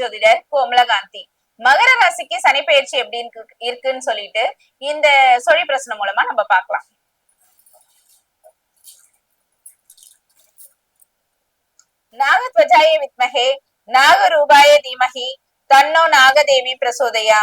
ஜோதிடர் கோமலகாந்தி மகர ராசிக்கு சனி பயிற்சி எப்படி இருக்குன்னு சொல்லிட்டு இந்த சொழி பிரச்சனை மூலமா நம்ம பார்க்கலாம். நாகத்வஜாய வித்மகே நாகரூபாய தீமகி தன்னோ நாகதேவி பிரசோதையா.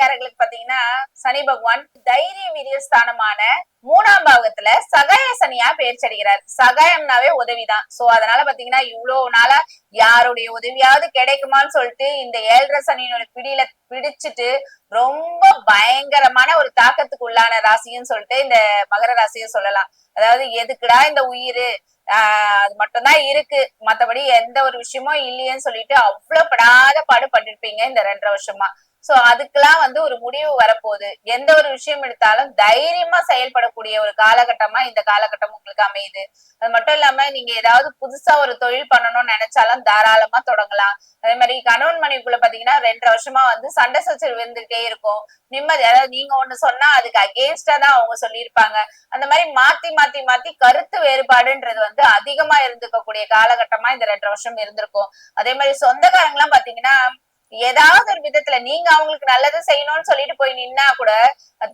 மகர பாத்தீங்கன்னா சனி பகவான் தைரிய வீரிய ஸ்தானமான மூணாம் பாவகத்துல சகாய சனியா பெயர் அடைகிறார். சகாயம்னாவே உதவிதான். சோ அதனால பாத்தீங்கன்னா இவ்வளவு நாளா யாருடைய உதவியாவது கிடைக்குமான்னு சொல்லிட்டு இந்த ஏழரை சனியினோட பிடியில பிடிச்சிட்டு ரொம்ப பயங்கரமான ஒரு தாக்கத்துக்கு உள்ளான ராசின்னு சொல்லிட்டு இந்த மகர ராசியை சொல்லலாம். அதாவது எதுக்குடா இந்த உயிர்? ஆஹ் அது மட்டும்தான் இருக்கு. மத்தபடி எந்த ஒரு விஷயமும் இல்லையேன்னு சொல்லிட்டு அவ்வளவு படாத பாடு பட்டிருப்பீங்க இந்த ரெண்டரை வருஷமா. சோ அதுக்கெல்லாம் வந்து ஒரு முடிவு வரப்போகுது. எந்த ஒரு விஷயம் எடுத்தாலும் தைரியமா செயல்படக்கூடிய ஒரு காலகட்டமா இந்த காலகட்டம் உங்களுக்கு அமையுது. அது மட்டும் இல்லாம நீங்க ஏதாவது புதுசா ஒரு தொழில் பண்ணணும்னு நினைச்சாலும் தாராளமா தொடங்கலாம். அதே மாதிரி கணவன் மனைவிக்குள்ள பாத்தீங்கன்னா ரெண்டரை வருஷமா வந்து சண்டை சச்சரவு இருந்துகிட்டே இருக்கும். நிம்மதி அதாவது நீங்க ஒண்ணு சொன்னா அதுக்கு அகேன்ஸ்டா தான் அவங்க சொல்லியிருப்பாங்க. அந்த மாதிரி மாத்தி மாத்தி மாத்தி கருத்து வேறுபாடுன்றது வந்து அதிகமா இருந்துக்கக்கூடிய காலகட்டமா இந்த ரெண்டு வருஷம் இருந்திருக்கும். அதே மாதிரி சொந்தக்காரங்க எல்லாம் பாத்தீங்கன்னா ஏதாவது விதத்துல நீங்க அவங்களுக்கு நல்லது செய்யணும்னு சொல்லிட்டு போய் நின்னா கூட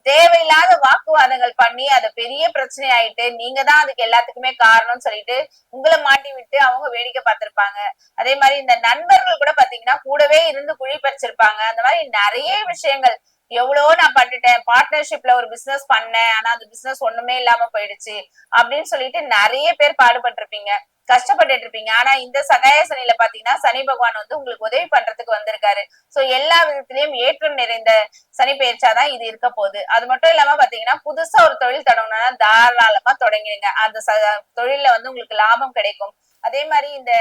தேவையில்லாத வாக்குவாதங்கள் பண்ணி அது பெரிய பிரச்சனை ஆயிட்டு நீங்க தான் அதுக்கு எல்லாத்துக்குமே காரணம்னு சொல்லிட்டு உங்களை மாட்டி விட்டு அவங்க வேடிக்கை பார்த்திருப்பாங்க. அதே மாதிரி இந்த நண்பர்கள் கூட பாத்தீங்கன்னா கூடவே இருந்து குழி பறிச்சிருப்பாங்க. அந்த மாதிரி நிறைய விஷயங்கள் எவ்வளவோ நான் பண்ணிட்டேன். பார்ட்னர்ஷிப்ல ஒரு பிசினஸ் பண்ணேன். ஆனா அந்த பிசினஸ் ஒண்ணுமே இல்லாம போயிடுச்சு. அப்படின்னு சொல்லிட்டு நிறைய பேர் பாடுபட்டிருப்பீங்க. கஷ்டப்பட்டுட்டு இருப்பீங்க ஆனா இந்த சகாய சனியில பாத்தீங்கன்னா சனி பகவான் வந்து உங்களுக்கு உதவி பண்றதுக்கு வந்திருக்காரு. சோ எல்லா விதத்திலயும் ஏற்றம் நிறைந்த சனி பெயர்ச்சாதான் இது இருக்க போகுது. அது மட்டும் இல்லாம பாத்தீங்கன்னா புதுசா ஒரு தொழில் தொடங்கணும்னா தாராளமா தொடங்கிடுங்க. அந்த ச- தொழில்ல வந்து உங்களுக்கு லாபம் கிடைக்கும். அதே மாதிரி இந்த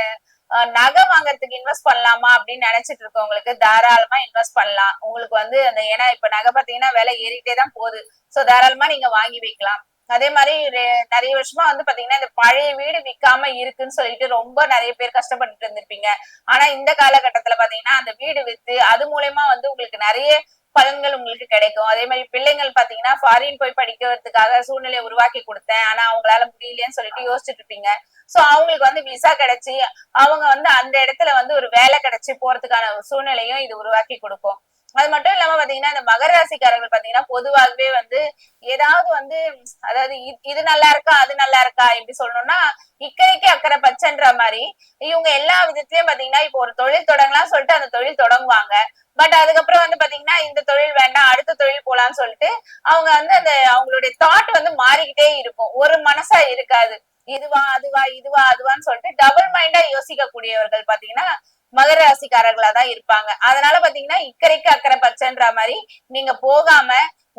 நகை வாங்குறதுக்கு இன்வெஸ்ட் பண்ணலாமா அப்படின்னு நினைச்சிட்டு இருக்கவங்களுக்கு தாராளமா இன்வெஸ்ட் பண்ணலாம். உங்களுக்கு வந்து அந்த ஏன்னா இப்ப நகை பாத்தீங்கன்னா விலை ஏறிட்டே தான் போகுது. சோ தாராளமா நீங்க வாங்கி வைக்கலாம். அதே மாதிரி நிறைய வருஷமா வந்து பாத்தீங்கன்னா இந்த பழைய வீடு விற்காம இருக்குன்னு சொல்லிட்டு ரொம்ப நிறைய பேர் கஷ்டப்பட்டுட்டு இருந்திருப்பீங்க. ஆனா இந்த காலகட்டத்துல பாத்தீங்கன்னா அந்த வீடு வித்து அது மூலயமா வந்து உங்களுக்கு நிறைய பலன்கள் உங்களுக்கு கிடைக்கும். அதே மாதிரி பிள்ளைங்கள் பாத்தீங்கன்னா ஃபாரின் போய் படிக்கிறதுக்காக சூழ்நிலையை உருவாக்கி கொடுத்தேன். ஆனா அவங்களால முடியலன்னு சொல்லிட்டு யோசிச்சுட்டு இருப்பீங்க. சோ அவங்களுக்கு வந்து விசா கிடைச்சி அவங்க வந்து அந்த இடத்துல வந்து ஒரு வேலை கிடைச்சி போறதுக்கான ஒரு சூழ்நிலையும் இது உருவாக்கி கொடுக்கும். அது மட்டும் இல்லாம பாத்தீங்கன்னா இந்த மகர ராசிக்காரர்கள் பாத்தீங்கன்னா பொதுவாகவே வந்து ஏதாவது வந்து அதாவது இது நல்லா இருக்கா அது நல்லா இருக்கா எப்படி சொல்லணும்னா இக்கரை அக்கறை மாதிரி இவங்க எல்லா விதத்திலயும் பாத்தீங்கன்னா இப்போ ஒரு தொழில் தொடங்கலாம் சொல்லிட்டு அந்த தொழில் தொடங்குவாங்க. பட் அதுக்கப்புறம் வந்து பாத்தீங்கன்னா இந்த தொழில் வேண்டாம் அடுத்த தொழில் போலாம்னு சொல்லிட்டு அவங்க வந்து அந்த அவங்களுடைய தாட் வந்து மாறிக்கிட்டே இருக்கும். ஒரு மனசா இருக்காது. இதுவா அதுவா இதுவா அதுவான்னு சொல்லிட்டு டபுள் மைண்டா யோசிக்க கூடியவர்கள் பாத்தீங்கன்னா மகர ராசிக்காரர்களா தான் இருப்பாங்க. அதனால பாத்தீங்கன்னா இக்கரைக்கு அக்கறை பச்சைன்ற மாதிரி நீங்க போகாம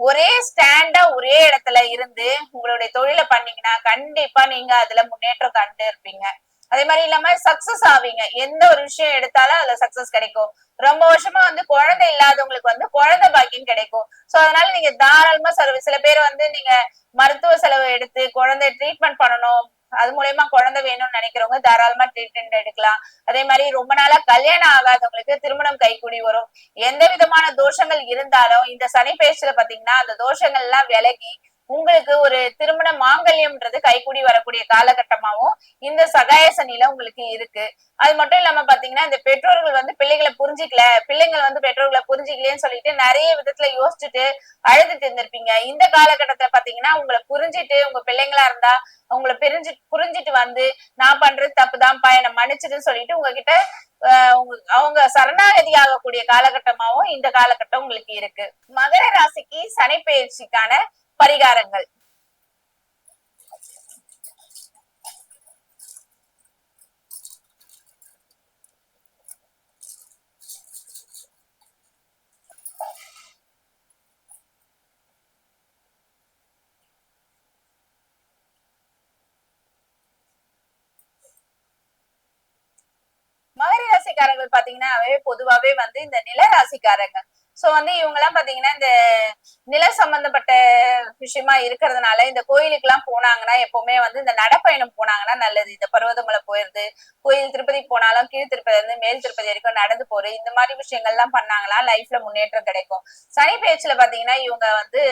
ஒரே ஸ்டாண்டா ஒரே இடத்துல இருந்து உங்களுடைய தொழிலை பண்ணீங்கன்னா கண்டிப்பா நீங்க அதுல முன்னேற்றம் கண்டு இருப்பீங்க. அதே மாதிரி இல்லாம சக்சஸ் ஆவீங்க. எந்த ஒரு விஷயம் எடுத்தாலும் அதுல சக்சஸ் கிடைக்கும். ரொம்ப வருஷமா வந்து குழந்தை இல்லாதவங்களுக்கு வந்து குழந்தை பாக்கியம் கிடைக்கும். சோ அதனால நீங்க தாராளமா செலவு சில பேர் வந்து நீங்க மருத்துவ செலவு எடுத்து குழந்தை ட்ரீட்மெண்ட் பண்ணணும். அது மூலயமா குழந்தை வேணும்னு நினைக்கிறவங்க தாராளமா ட்ரீட்மெண்ட் எடுக்கலாம். அதே மாதிரி ரொம்ப நாளா கல்யாணம் ஆகாதவங்களுக்கு திருமணம் கைக்கூடி வரும். எந்த விதமான தோஷங்கள் இருந்தாலும் இந்த சனி பேச்சுல பாத்தீங்கன்னா அந்த தோஷங்கள் எல்லாம் விலகி உங்களுக்கு ஒரு திருமண மாங்கல்யம்ன்றது கைகூடி வரக்கூடிய காலகட்டமாவும் இந்த சகாய சனியில உங்களுக்கு இருக்கு. அது மட்டும் இல்லாம பாத்தீங்கன்னா இந்த பெற்றோர்கள் வந்து பிள்ளைகளை புரிஞ்சிக்கல பிள்ளைங்கள் வந்து பெற்றோர்களை புரிஞ்சிக்கலன்னு சொல்லிட்டு நிறைய விதத்துல யோசிச்சுட்டு அழுதுட்டு இருந்திருப்பீங்க. இந்த காலகட்டத்துல பாத்தீங்கன்னா உங்களை புரிஞ்சிட்டு உங்க பிள்ளைங்களா இருந்தா உங்களை பிரிஞ்சு புரிஞ்சிட்டு வந்து நான் பண்றது தப்புதான்ப்பா என்னை மன்னிச்சிடுன்னு சொல்லிட்டு உங்ககிட்ட ஆஹ் அவங்க சரணாகதி ஆகக்கூடிய காலகட்டமாவும் இந்த காலகட்டம் உங்களுக்கு இருக்கு. மகர ராசிக்கு சனி பயிற்சிக்கான பரிகாரங்கள். மகர ராசிக்காரங்கள் பாத்தீங்கன்னா பொதுவாவே வந்து இந்த நில ராசிக்காரங்க. சோ வந்து இவங்க எல்லாம் பாத்தீங்கன்னா இந்த நில சம்பந்தப்பட்ட விஷயமா இருக்கிறதுனால இந்த கோயிலுக்கு எல்லாம் போனாங்கன்னா எப்பவுமே வந்து இந்த நடைப்பயணம் போனாங்கன்னா நல்லது. இந்த பர்வதமலை போயிருது கோயில் திருப்பதி போனாலும் கீழ் திருப்பதி இருந்து மேல் திருப்பதி வரைக்கும் நடந்து போறது இந்த மாதிரி விஷயங்கள் எல்லாம் பண்ணாங்கன்னா லைஃப்ல முன்னேற்றம் கிடைக்கும். சனி பேச்சுல பாத்தீங்கன்னா இவங்க வந்து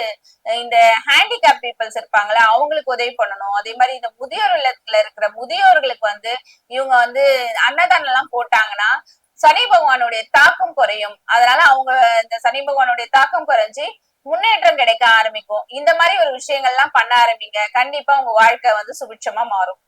இந்த ஹேண்டிகேப் பீப்புள்ஸ் இருப்பாங்களா அவங்களுக்கு உதவி பண்ணணும். அதே மாதிரி இந்த முதியோர் இல்லத்துல இருக்கிற முதியோர்களுக்கு வந்து இவங்க வந்து அன்னதானம் எல்லாம் போட்டாங்கன்னா சனி பகவானுடைய தாக்கம் குறையும். அதனால அவங்க இந்த சனி பகவானுடைய தாக்கம் குறைஞ்சு முன்னேற்றம் கிடைக்க ஆரம்பிக்கும். இந்த மாதிரி ஒரு விஷயங்கள்லாம் பண்ண ஆரம்பிங்க. கண்டிப்பா உங்க வாழ்க்கை வந்து சுபிட்சமா மாறும்.